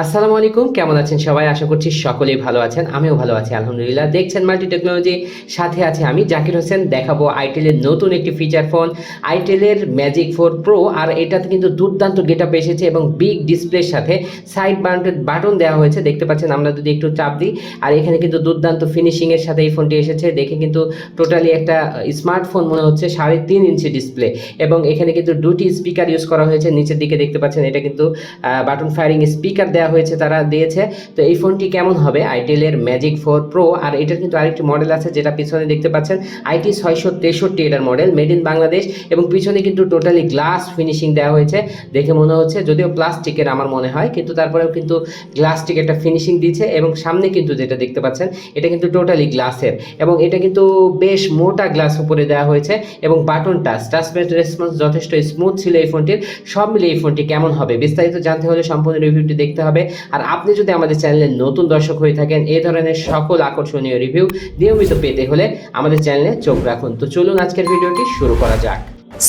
আসসালামু আলাইকুম, কেমন আছেন সবাই? আশা করছি সকলেই ভালো আছেন, আমিও ভালো আছি, আলহামদুলিল্লাহ। দেখছেন মাল্টি টেকনোলজি, সাথে আছে আমি জাকির হোসেন। দেখাবো আইটেলের নতুন একটি ফিচার ফোন আইটেলের ম্যাজিক ফোর প্রো আর এটাতে কিন্তু দুর্দান্ত গেট আপ এসেছে এবং বিগ ডিসপ্লের সাথে সাইড মাউন্টেড বাটন দেওয়া হয়েছে। দেখতে পাচ্ছেন, আমরা যদি একটু চাপ দিই, আর এখানে কিন্তু দুর্দান্ত ফিনিশিংয়ের সাথে এই ফোনটি এসেছে। দেখে কিন্তু টোটালি একটা স্মার্টফোন মনে হচ্ছে, সাড়ে তিন ইঞ্চি ডিসপ্লে এবং এখানে কিন্তু দুটি স্পিকার ইউজ করা হয়েছে, নিচের দিকে দেখতে পাচ্ছেন, এটা কিন্তু বাটন ফায়ারিং স্পিকার দেওয়া হয়েছে, তারা দিয়েছে। তো এই ফোনটি কেমন হবে? আইটেলের ম্যাজিক ফোর প্রো আর এটার কিন্তু আরেকটি মডেল আছে যেটা পিছনে দেখতে পাচ্ছেন। আইটি ছয়শো তেষট্টি এটার মডেল মেড ইন বাংলাদেশ এবং পিছনে কিন্তু টোটালি গ্লাস ফিনিশিং দেওয়া হয়েছে। দেখে মনে হচ্ছে যদিও প্লাস্টিকের আমার মনে হয়, কিন্তু তারপরেও কিন্তু গ্লাসটিক একটা ফিনিশিং দিয়েছে, এবং সামনে কিন্তু যেটা দেখতে পাচ্ছেন, এটা কিন্তু টোটালি গ্লাসের এবং এটা কিন্তু বেশ মোটা গ্লাস উপরে দেওয়া হয়েছে, এবং বাটন টাচ টাচ রেসপন্স যথেষ্ট স্মুথ ছিল এই ফোনটির। সব মিলে এই ফোনটি কেমন হবে? বিস্তারিত জানতে হলে সম্পূর্ণ রিভিউটি দেখতে হবে। আর আপনি যদি আমাদের চ্যানেলে নতুন দর্শক হয়ে থাকেন এই ধরনের সকল আকর্ষণীয় রিভিউ নিয়মিত পেতে হলে আমাদের চ্যানেলে চোখ রাখুন। তো চলুন আজকের ভিডিওটি শুরু করা যাক।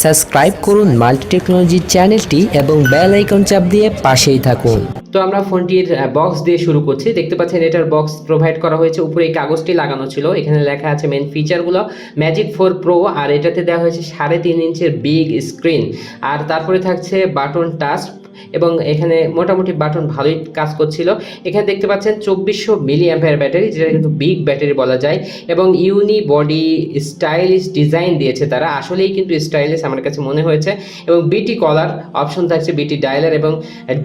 সাবস্ক্রাইব করুন মাল্টি টেকনোলজি চ্যানেলটি এবং বেল আইকন চাপ দিয়ে পাশেই থাকুন। তো আমরা ফোনটির বক্স দিয়ে শুরু করছি। দেখতে পাচ্ছেন এটার বক্স প্রোভাইড করা হয়েছে। উপরে এই কাগজটি লাগানো ছিল। এখানে লেখা আছে মেন ফিচারগুলো ম্যাজিক ফোর প্রো আর এটাতে দেওয়া হয়েছে সাড়ে তিন ইঞ্চের বিগ স্ক্রিন আর তারপরে থাকছে বাটন টাচ এবং এখানে মোটামুটি বাটন ভালোই কাজ করছিল। এখানে দেখতে পাচ্ছেন চব্বিশশো মিলি অ্যাম্পেয়ার ব্যাটারি, যেটা কিন্তু বিগ ব্যাটারি বলা যায়, এবং ইউনি বডি স্টাইলিশ ডিজাইন দিয়েছে তারা। আসলেই কিন্তু স্টাইলিশ আমার কাছে মনে হয়েছে। এবং বিটি কলার অপশন থাকছে বিটি ডায়ালার, এবং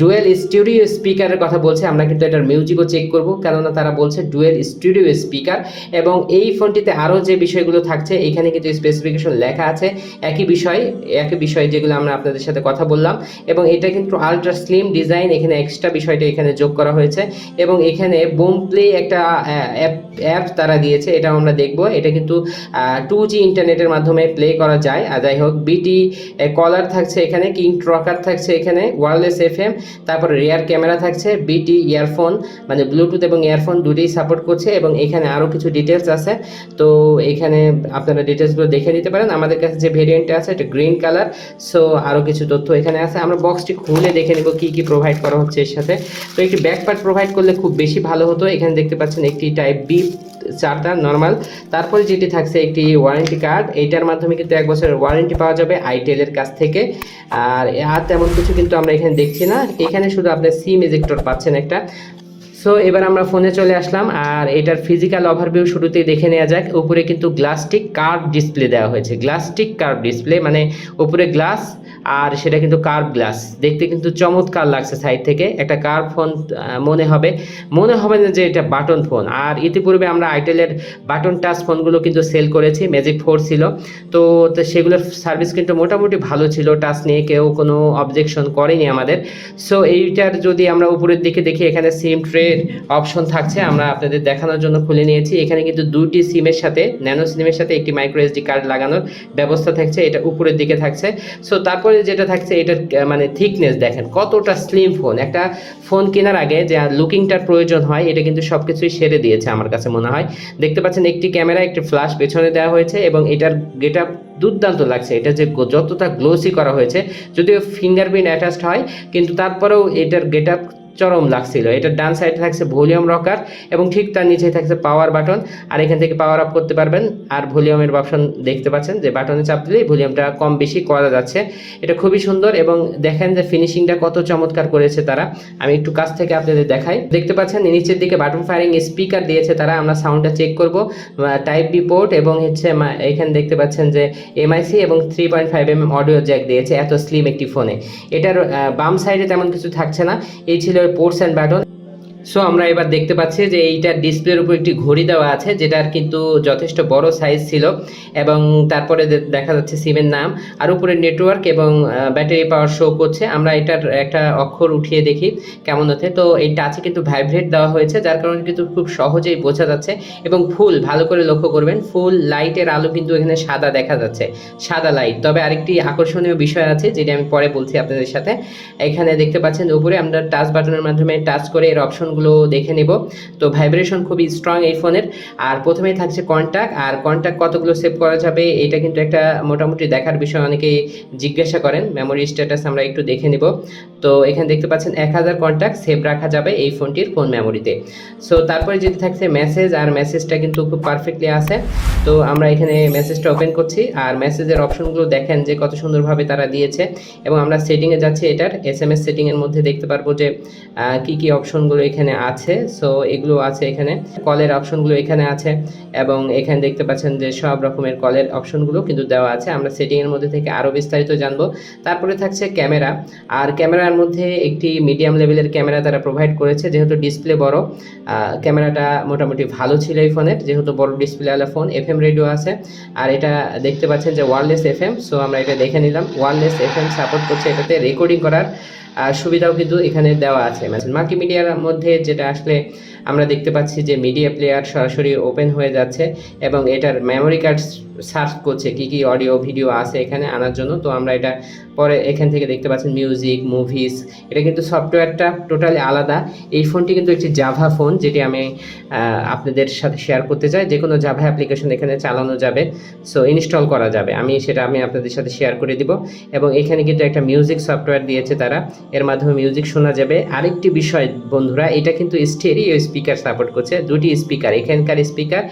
ডুয়েল স্টুডিও স্পিকারের কথা বলছে। আমরা কিন্তু এটার মিউজিকও চেক করব, কেননা তারা বলছে ডুয়েল স্টুডিও স্পিকার। এবং এই ফোনটিতে আরও যে বিষয়গুলো থাকছে, এখানে কিন্তু স্পেসিফিকেশন লেখা আছে। একই বিষয় একই বিষয় যেগুলো আমরা আপনাদের সাথে কথা বললাম। এবং এটা কিন্তু আলট্রা স্লিম ডিজাইন এখানে এক্সট্রা বিষয়টা এখানে যোগ করা হয়েছে। এবং এখানে বোম প্লে একটা অ্যাপ অ্যাপ তারা দিয়েছে, এটা আমরা দেখব। এটা কিন্তু টু জি ইন্টারনেটের মাধ্যমে প্লে করা যায়। আর যাই হোক বিটি কলার থাকছে এখানে কিং ট্রকার থাকছে এখানে ওয়ারলেস এফ এম তারপর রেয়ার ক্যামেরা থাকছে বিটি ইয়ারফোন মানে ব্লুটুথ এবং ইয়ারফোন দুটোই সাপোর্ট করছে। এবং এখানে আরও কিছু ডিটেলস আছে। তো এখানে আপনারা ডিটেলসগুলো দেখে নিতে পারেন। আমাদের কাছে যে ভেরিয়েন্টটা আছে, এটা গ্রিন কালার সো আরও কিছু তথ্য এখানে আছে। আমরা বক্সটি খুলে দেখে নেব কি কি প্রোভাইড করা হচ্ছে এর সাথে। তো একটি ব্যাক পার্ট প্রোভাইড করলে খুব বেশি ভালো হতো। এখানে দেখতে পাচ্ছেন একটি টাইপ বি চারটা নর্মাল তারপরে যেটি থাকছে একটি ওয়ারেন্টি কার্ড এইটার মাধ্যমে কিন্তু এক বছরের ওয়ারেন্টি পাওয়া যাবে আইটেলের কাছ থেকে। আর আর তেমন কিছু কিন্তু আমরা এখানে দেখছি না। এখানে শুধু আপনার সিম এজেক্টর পাচ্ছেন একটা। সো এবার আমরা ফোনে চলে আসলাম। আর এটার ফিজিক্যাল ওভারভিউ শুরুতেই দেখে নেওয়া যাক। উপরে কিন্তু গ্লাসটিক কার্ভ ডিসপ্লে দেওয়া হয়েছে। গ্লাসটিক কার্ভ ডিসপ্লে মানে উপরে গ্লাস আর সেটা কিন্তু কার্ভ গ্লাস দেখতে কিন্তু চমৎকার লাগছে সাইড থেকে। একটা কার্ভ ফোন মনে হবে। মনে হবে না যে এটা বাটন ফোন আর ইতিপূর্বে আমরা আইটেলের বাটন টাচ ফোনগুলো কিন্তু সেল করেছি ম্যাজিক ফোর ছিল। তো সেগুলোর সার্ভিস কিন্তু মোটামুটি ভালো ছিল। টাচ নিয়ে কেউ কোনো অবজেকশন করেনি আমাদের। সো এইটার যদি আমরা উপরের দিকে দেখি, এখানে সিম ট্রের অপশন থাকছে। আমরা আপনাদের দেখানোর জন্য খুলে নিয়েছি। এখানে কিন্তু দুটি সিমের সাথে ন্যানো সিমের সাথে একটি মাইক্রো এসডি কার্ড লাগানোর ব্যবস্থা থাকছে। এটা উপরের দিকে থাকছে। সো তারপরে যেটা থাকছে, এটার মানে থিকনেস দেখেন, কতটা স্লিম ফোন একটা ফোন কেনার আগে যে লুকিংটার প্রয়োজন হয়, এটা কিন্তু সব কিছুই সেরে দিয়েছে আমার কাছে মনে হয়। দেখতে পাচ্ছেন একটি ক্যামেরা একটি ফ্ল্যাশ পেছনে দেওয়া হয়েছে এবং এটার গেট আপ দুর্দান্ত লাগছে। এটা যে যতটা গ্লোসি করা হয়েছে, যদিও ফিঙ্গারপ্রিন্ট অ্যাটাচড হয়, কিন্তু তারপরেও এটার গেট আপ চরম লাগছিল এটার ডান সাইডে থাকছে ভলিউম রকার এবং ঠিক তার নিচে থাকছে পাওয়ার বাটন আর এখান থেকে পাওয়ার আপ করতে পারবেন। আর ভলিউমের অপশন দেখতে পাচ্ছেন যে বাটনে চাপ দিলেই ভলিউমটা কম বেশি করা যাচ্ছে। এটা খুবই সুন্দর এবং দেখেন যে ফিনিশিংটা কত চমৎকার করেছে তারা। আমি একটু কাছ থেকে আপনাদের দেখাই। দেখতে পাচ্ছেন নিচের দিকে বাটন ফায়ারিং স্পিকার দিয়েছে তারা। আমরা সাউন্ডটা চেক করব। টাইপ বি পোর্ট এবং হচ্ছে এখানে দেখতে পাচ্ছেন যে এমআইসি এবং three point five M audio jack দিয়েছে এত স্লিম একটি ফোনে এটার বাম সাইডে তেমন কিছু থাকছে না। এই ছিল পোর্টস অ্যান্ড বাটন সো আমরা এবার দেখতে পাচ্ছি যে এইটার ডিসপ্লের উপর একটি ঘড়ি দেওয়া আছে, যেটার কিন্তু যথেষ্ট বড় সাইজ ছিল এবং তারপরে দেখা যাচ্ছে সিমের নাম। আর উপরে নেটওয়ার্ক এবং ব্যাটারি পাওয়ার শো করছে। আমরা এটার একটা অক্ষর উঠিয়ে দেখি কেমন হচ্ছে। তো এই টাচে কিন্তু ভাইব্রেট দেওয়া হয়েছে, যার কারণে কিন্তু খুব সহজেই বোঝা যাচ্ছে এবং ফুল ভালো করে লক্ষ্য করবেন ফুল লাইটের আলো কিন্তু এখানে সাদা দেখা যাচ্ছে, সাদা লাইট তবে আরেকটি আকর্ষণীয় বিষয় আছে, যেটা আমি পরে বলছি আপনাদের সাথে। এখানে দেখতে পাচ্ছেন উপরে আমরা টাচ বাটনের মাধ্যমে টাচ করে এর অপশনগুলো অপশনগুলো দেখে নেব। তো ভাইব্রেশন খুবই স্ট্রং এই ফোনের আর প্রথমেই থাকছে কন্ট্যাক্ট আর কন্ট্যাক্ট কতগুলো সেভ করা যাবে, এটা কিন্তু একটা মোটামুটি দেখার বিষয়। অনেকেই জিজ্ঞাসা করেন মেমোরি স্ট্যাটাস আমরা একটু দেখে নিব। তো এখানে দেখতে পাচ্ছেন, এক হাজার কন্ট্যাক্ট সেভ রাখা যাবে এই ফোনটির ফোন মেমোরিতে সো তারপরে যেটি থাকছে মেসেজ আর মেসেজটা কিন্তু খুব পারফেক্টলি আছে। তো আমরা এখানে মেসেজটা ওপেন করছি। আর মেসেজের অপশনগুলো দেখেন যে কত সুন্দরভাবে তারা দিয়েছে। এবং আমরা সেটিংয়ে যাচ্ছি এটার। এস এম এস সেটিংয়ের মধ্যে দেখতে পারব যে কি কি অপশনগুলো এখানে আছে সো এগুলো আছে এখানে। কলের অপশনগুলো এখানে আছে এবং এখানে দেখতে পাচ্ছেন যে সব রকমের কলের অপশনগুলো কিন্তু দেওয়া আছে। আমরা সেটিংয়ের মধ্যে থেকে আরও বিস্তারিত জানব। তারপরে থাকছে ক্যামেরা। আর ক্যামেরার মধ্যে একটি মিডিয়াম লেভেলের ক্যামেরা তারা প্রোভাইড করেছে, যেহেতু ডিসপ্লে বড় ক্যামেরাটা মোটামুটি ভালো ছিল এই ফোনের যেহেতু বড় ডিসপ্লে ডিসপ্লেওয়ালা ফোন এফ এম রেডিও আছে। আর এটা দেখতে পাচ্ছেন যে ওয়ারলেস এফ এম সো আমরা এটা দেখে নিলাম। ওয়ারলেস এফ এম সাপোর্ট করছে এটাতে রেকর্ডিং করার। সুবিধাও কিন্তু এখানে দেওয়া আছে। মাল্টিমিডিয়ার মধ্যে যেটা আসলে আমরা দেখতে পাচ্ছি যে মিডিয়া প্লেয়ার সরাসরি ওপেন হয়ে যাচ্ছে এবং এটার মেমোরি কার্ড সার্চ করছে কি কি অডিও ভিডিও আছে এখানে আনার জন্য। তো আমরা এটা পরে এখান থেকে দেখতে পাচ্ছেন মিউজিক মুভিস এটা কিন্তু সফটওয়্যারটা টোটালি আলাদা। এই ফোনটি কিন্তু একটি জাভা ফোন যেটি আমি আপনাদের সাথে শেয়ার করতে চাই। যে কোনো জাভা অ্যাপ্লিকেশন এখানে চালানো যাবে সো ইনস্টল করা যাবে। আমি সেটা আমি আপনাদের সাথে শেয়ার করে দিব। এবং এখানে কিন্তু একটা মিউজিক সফটওয়্যার দিয়েছে তারা। এর মাধ্যমে মিউজিক শোনা যাবে। আরেকটি বিষয় বন্ধুরা, এটা কিন্তু স্টেরিও স্পিকার সাপোর্ট করছে। দুটি স্পিকার এখানকার স্পিকার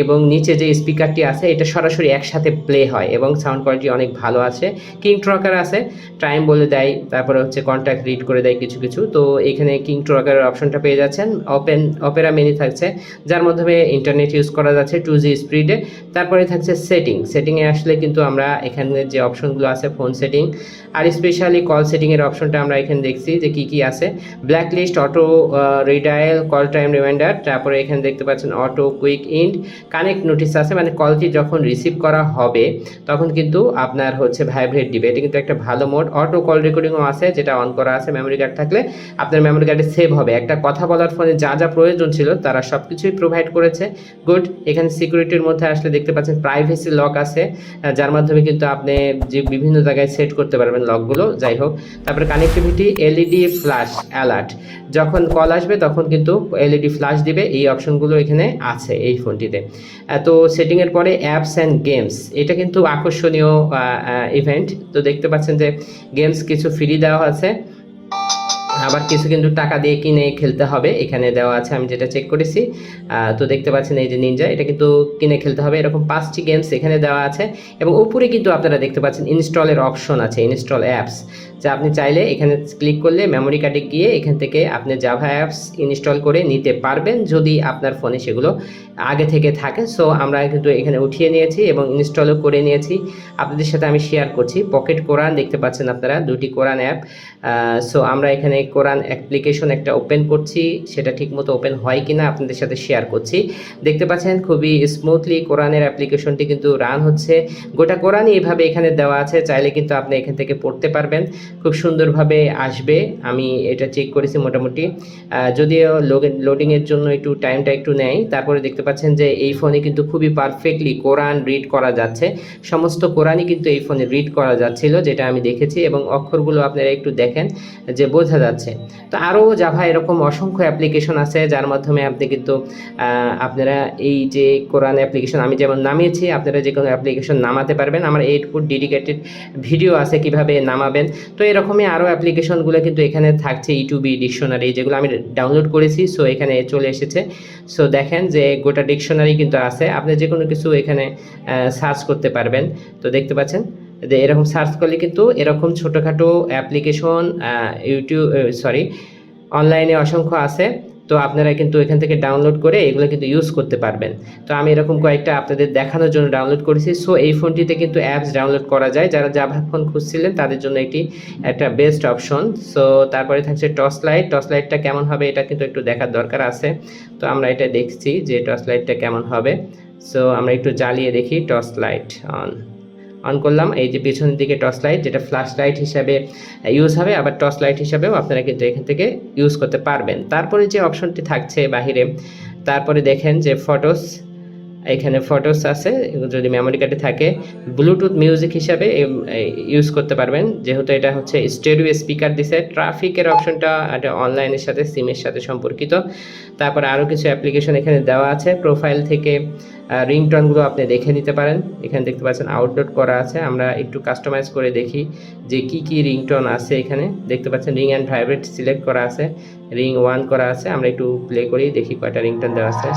এবং নিচে যে স্পিকারটি আছে, এটা সরাসরি একসাথে প্লে হয় এবং সাউন্ড কোয়ালিটি অনেক ভালো আছে। কিং ট্রকার আছে টাইম বলে দেয়, তারপরে হচ্ছে কন্ট্যাক্ট রিড করে দেয় কিছু কিছু। তো এখানে কিং ট্রকারের অপশনটা পেয়ে যাচ্ছেন। ওপেন অপেরা মেনি থাকছে, যার মাধ্যমে ইন্টারনেট ইউজ করা যাচ্ছে টু জি স্পিডে তারপরে থাকছে সেটিং সেটিংয়ে আসলে কিন্তু আমরা এখানে যে অপশনগুলো আছে ফোন সেটিং আর স্পেশালি কল সেটিংয়ের অপশনটা আমরা এখানে দেখছি যে কি কি আছে। Black list auto redial call time reminder তারপরে এখানে দেখতে পাচ্ছেন auto quick end connect notice আছে মানে কলটি যখন রিসিভ করা হবে, তখন কিন্তু আপনার হচ্ছে ভাইব্রেট দিবে। এটা কিন্তু একটা ভালো মোড অটো কল রেকর্ডিংও আছে, যেটা অন করা আছে মেমোরি কার্ড থাকলে আপনার মেমোরি কার্ডে সেভ হবে। একটা কথা বলার ফোনে যা যা প্রয়োজন ছিল, তারা সব কিছুই প্রোভাইড করেছে। গুড এখানে সিকিউরিটির মধ্যে আসলে দেখতে পাচ্ছেন প্রাইভেসি লক আছে যার মাধ্যমে কিন্তু আপনি যে বিভিন্ন জায়গায় সেট করতে পারবেন লকগুলো যাই হোক। তারপরে কানেক্টিভিটি এলইডি ফ্ল্যাশ অ্যালার্ট যখন কল আসবে, তখন কিন্তু এলইডি ফ্ল্যাশ দিবে, এই অপশনগুলো এখানে আছে এই ফোনটিতে। তো সেটিংয়ের পরে অ্যাপস অ্যান্ড গেমস এটা কিন্তু আকর্ষণীয় ইভেন্ট তো দেখতে পাচ্ছেন যে গেমস কিছু ফ্রি দেওয়া আছে আবার কিছু কিন্তু টাকা দিয়ে কিনে খেলতে হবে, এখানে দেওয়া আছে, আমি যেটা চেক করেছি। তো দেখতে পাচ্ছেন এই যে নিনজা এটা কিন্তু কিনে খেলতে হবে, এরকম পাঁচটি গেমস এখানে দেওয়া আছে। এবং উপরে কিন্তু আপনারা দেখতে পাচ্ছেন ইনস্টলের অপশন আছে ইনস্টল অ্যাপস যা আপনি চাইলে এখানে ক্লিক করলে মেমোরি কার্ডে গিয়ে এখান থেকে আপনি জাভা অ্যাপস ইনস্টল করে নিতে পারবেন যদি আপনার ফোনে সেগুলো আগে থেকে থাকে। সো আমরা কিন্তু এখানে উঠিয়ে নিয়েছি এবং ইনস্টলও করে নিয়েছি। আপনাদের সাথে আমি শেয়ার করছি। পকেট কোরআন দেখতে পাচ্ছেন আপনারা, দুটি কোরআন অ্যাপ সো আমরা এখানে কোরআন অ্যাপ্লিকেশন একটা ওপেন করছি। সেটা ঠিকমতো ওপেন হয় কিনা আপনাদের সাথে শেয়ার করছি। দেখতে পাচ্ছেন, খুবই স্মুথলি কোরআনের অ্যাপ্লিকেশনটি কিন্তু রান হচ্ছে। গোটা কোরআনই এইভাবে এখানে দেওয়া আছে। চাইলে কিন্তু আপনি এখান থেকে পড়তে পারবেন। খুব সুন্দরভাবে আসবে। আমি এটা চেক করেছি মোটামুটি। যদিও লোডিংয়ের জন্য একটু টাইমটা একটু নেয়। তারপরে দেখতে পাচ্ছেন যে এই ফোনে কিন্তু খুবই পারফেক্টলি কোরআন রিড করা যাচ্ছে। সমস্ত কোরআনই কিন্তু এই ফোনে রিড করা যাচ্ছিল, যেটা আমি দেখেছি এবং অক্ষরগুলো আপনারা একটু দেখেন যে বোঝা যাচ্ছে। তো আরও জাভা এরকম অসংখ্য অ্যাপ্লিকেশন আছে, যার মাধ্যমে আপনি কিন্তু আপনারা এই যে কোরআন অ্যাপ্লিকেশন আমি যেমন নামিয়েছি, আপনারা যে কোনো অ্যাপ্লিকেশন নামাতে পারবেন। আমার এইট ফুট ডেডিকেটেড ভিডিও আছে কীভাবে নামাবেন। তো এরকমই আরও অ্যাপ্লিকেশনগুলো কিন্তু এখানে থাকছে ইউটিউবি ডিকশনারি যেগুলো আমি ডাউনলোড করেছি সো এখানে চলে এসেছে। সো দেখেন যে গোটা ডিকশনারি কিন্তু আছে, আপনি যে কোনো কিছু এখানে সার্চ করতে পারবেন। তো দেখতে পাচ্ছেন? যে এরকম সার্চ করলে কিন্তু এরকম ছোটোখাটো অ্যাপ্লিকেশন ইউটিউব সরি অনলাইনে অসংখ্য আছে। তো আপনারা কিন্তু এখান থেকে ডাউনলোড করে এগুলো কিন্তু ইউজ করতে পারবেন। তো আমি এরকম কয়েকটা আপনাদের দেখানোর জন্য ডাউনলোড করেছি। সো এই ফোনটিতে কিন্তু অ্যাপস ডাউনলোড করা যায়। যারা জাভা ফোন খুঁজছিলেন, তাদের জন্য এটি একটা বেস্ট অপশন সো তারপরে থাকছে টর্চ লাইট টর্চ লাইটটা কেমন হবে এটা কিন্তু একটু দেখার দরকার আছে। তো আমরা এটা দেখছি যে টর্চ লাইটটা কেমন হবে। সো আমরা একটু জ্বালিয়ে দেখি টর্চ লাইট অন অন করলাম। এই যে পিছনের দিকে টর্চ লাইট যেটা ফ্ল্যাশ লাইট হিসাবে ইউজ হবে, আবার টর্চ লাইট হিসাবেও আপনারা কিন্তু এখান থেকে ইউজ করতে পারবেন। তারপরে যে অপশনটি থাকছে বাহিরে, তারপরে দেখেন যে ফটোস এখানে ফটোস আছে যদি মেমোরি কার্ডে থাকে ব্লুটুথ মিউজিক হিসাবে ইউজ করতে পারবেন। যেহেতু এটা হচ্ছে স্টেডিও স্পিকার দিছে ট্রাফিকের অপশনটা এটা অনলাইনের সাথে সিমের সাথে সম্পর্কিত। তারপর আরও কিছু অ্যাপ্লিকেশন এখানে দেওয়া আছে প্রোফাইল থেকে রিংটনগুলো আপনি দেখে নিতে পারেন। এখানে দেখতে পাচ্ছেন আউটডোর করা আছে, আমরা একটু কাস্টমাইজ করে দেখি যে কি কি রিংটন আছে এখানে। দেখতে পাচ্ছেন রিং অ্যান্ড ভাইব্রেট সিলেক্ট করা আছে রিং ওয়ান করা আছে, আমরা একটু প্লে করি দেখি কয়টা রিংটন দেওয়া আছে।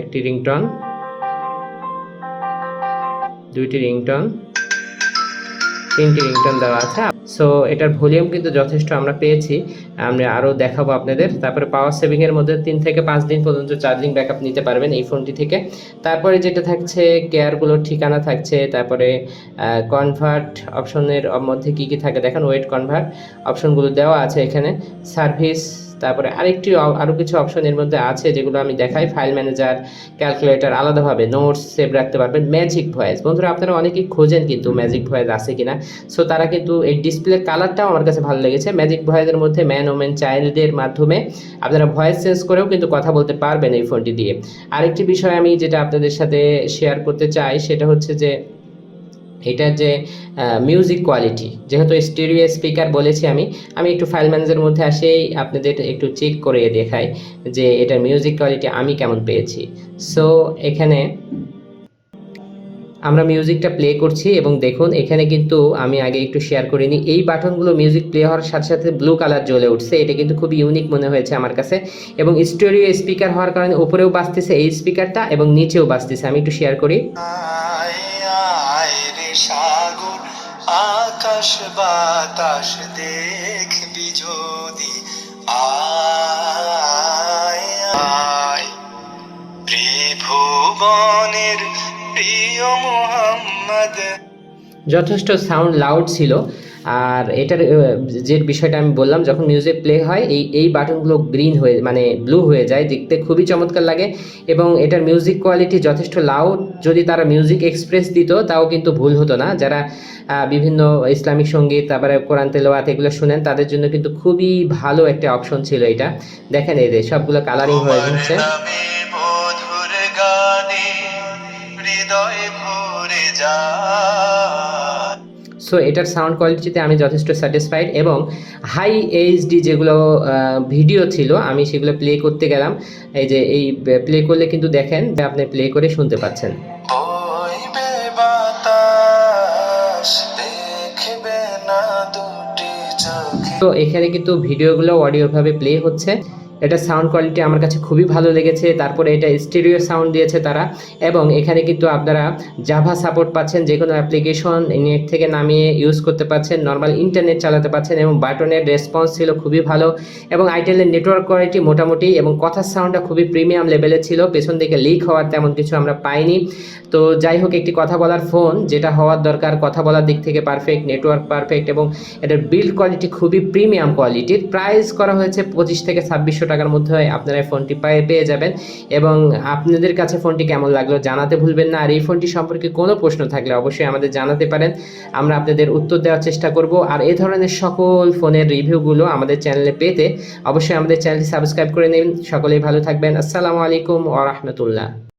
একটি রিংটন দুইটি রিংটন তিনটি রিংটন দেওয়া আছে। সো এটার ভলিউম কিন্তু যথেষ্ট আমরা পেয়েছি। আমরা আরও দেখাবো আপনাদের। তারপরে পাওয়ার সেভিংয়ের মধ্যে তিন থেকে পাঁচ দিন পর্যন্ত চার্জিং ব্যাকআপ নিতে পারবেন এই ফোনটি থেকে। তারপরে যেটা থাকছে, কেয়ারগুলোর ঠিকানা থাকছে। তারপরে কনভার্ট অপশনের মধ্যে কি কি থাকে দেখেন ওয়েট কনভার্ট অপশনগুলো দেওয়া আছে এখানে। সার্ভিস তারপরে আরেকটি আরও কিছু অপশন এর মধ্যে আছে যেগুলো আমি দেখাই। ফাইল ম্যানেজার ক্যালকুলেটর আলাদাভাবে নোটস সেভ রাখতে পারবেন। ম্যাজিক ভয়েস বন্ধুরা, আপনারা অনেকেই খোঁজেন কিন্তু ম্যাজিক ভয়েস আছে কিনা। সো তারা কিন্তু এই ডিসপ্লে কালারটাও আমার কাছে ভালো লেগেছে। ম্যাজিক ভয়েসের মধ্যে ম্যান ওমেন চাইল্ডের মাধ্যমে আপনারা ভয়েস চেঞ্জ করেও কিন্তু কথা বলতে পারবেন এই ফোনটি দিয়ে। আরেকটি বিষয় আমি যেটা আপনাদের সাথে শেয়ার করতে চাই, সেটা হচ্ছে যে এটার যে মিউজিক কোয়ালিটি যেহেতু স্টেরিও স্পিকার বলেছি আমি আমি একটু ফাইল ম্যানেজারের মধ্যে আসেই আপনাদের একটু চেক করে দেখাই যে এটার মিউজিক কোয়ালিটি আমি কেমন পেয়েছি। সো এখানে আমরা মিউজিকটা প্লে করছি এবং দেখুন, এখানে কিন্তু আমি আগে একটু শেয়ার করিনি। এই বাটনগুলো মিউজিক প্লে হওয়ার সাথে সাথে ব্লু কালার জ্বলে উঠছে, এটা কিন্তু খুব ইউনিক মনে হয়েছে আমার কাছে। এবং স্টোরিও স্পিকার হওয়ার কারণে উপরেও বাজতেছে এই স্পিকারটা এবং নিচেও বাজতেছে, আমি একটু শেয়ার করি। সাগর আকাশ বাতাস দেখ যদি। আয় আয় ত্রিভুবনের প্রিয় মোহাম্মদ। যথেষ্ট সাউন্ড লাউড ছিল। আর এটার যে বিষয়টা আমি বললাম যখন মিউজিক প্লে হয় এই এই বাটনগুলো গ্রিন হয়ে মানে ব্লু হয়ে যায় দেখতে খুবই চমৎকার লাগে। এবং এটার মিউজিক কোয়ালিটি যথেষ্ট লাউড যদি তারা মিউজিক এক্সপ্রেস দিত তাও কিন্তু ভুল হতো না। যারা বিভিন্ন ইসলামিক সংগীত তারপরে কোরআন তেলোয়াত এগুলো শুনেন তাদের জন্য কিন্তু খুবই ভালো একটা অপশন ছিল এটা। দেখেন এই যে সবগুলো কালারিং হয়ে যাচ্ছে। সো এটার সাউন্ড কোয়ালিটিতে আমি যথেষ্ট স্যাটিসফাইড এবং হাই এইচডি যেগুলো ভিডিও ছিল আমি সেগুলো প্লে করতে গেলাম। এই যে এই প্লে করলে কিন্তু দেখেন যে আপনি প্লে করে শুনতে পাচ্ছেন। তো এখানে কিন্তু ভিডিওগুলো অডিওভাবে প্লে হচ্ছে। এটা সাউন্ড কোয়ালিটি আমার কাছে খুবই ভালো লেগেছে, তারপরে এটা স্টেরিও সাউন্ড দিয়েছে তারা, এবং এখানে কিন্তু আপনারা জাভা সাপোর্ট পাচ্ছেন, যে কোনো অ্যাপ্লিকেশন নেট থেকে নামিয়ে ইউজ করতে পারছেন নর্মাল ইন্টারনেট চালাতে পারছেন, এবং বাটনের রেসপন্স ছিল খুবই ভালো, এবং আইটেলের নেটওয়ার্ক কোয়ালিটি মোটামুটি, এবং কথার সাউন্ডটা খুবই প্রিমিয়াম লেভেলের ছিল, পেছন দিকে লিক হওয়ার তেমন কিছু আমরা পাইনি, তো যাই হোক একটি কথা বলার ফোন যেটা হওয়ার দরকার, কথা বলার দিক থেকে পারফেক্ট নেটওয়ার্ক পারফেক্ট এবং এটার বিল্ড কোয়ালিটি খুবই প্রিমিয়াম কোয়ালিটির প্রাইস করা হয়েছে পঁচিশ থেকে ছাব্বিশশো টাকার মধ্যে আপনারা ফোনটি পেয়ে পেয়ে যাবেন এবং আপনাদের কাছে ফোনটি কেমন লাগল জানাতে ভুলবেন না। আর এই ফোনটি সম্পর্কে কোনো প্রশ্ন থাকলে অবশ্যই আমাদের জানাতে পারেন। আমরা আপনাদের উত্তর দেওয়ার চেষ্টা করব। আর এই ধরনের সকল ফোনের রিভিউগুলো আমাদের চ্যানেলে পেতে অবশ্যই আমাদের চ্যানেলটি সাবস্ক্রাইব করে নিন সকলেই ভালো থাকবেন। আসসালামু আলাইকুম ওয়া রাহমাতুল্লাহ।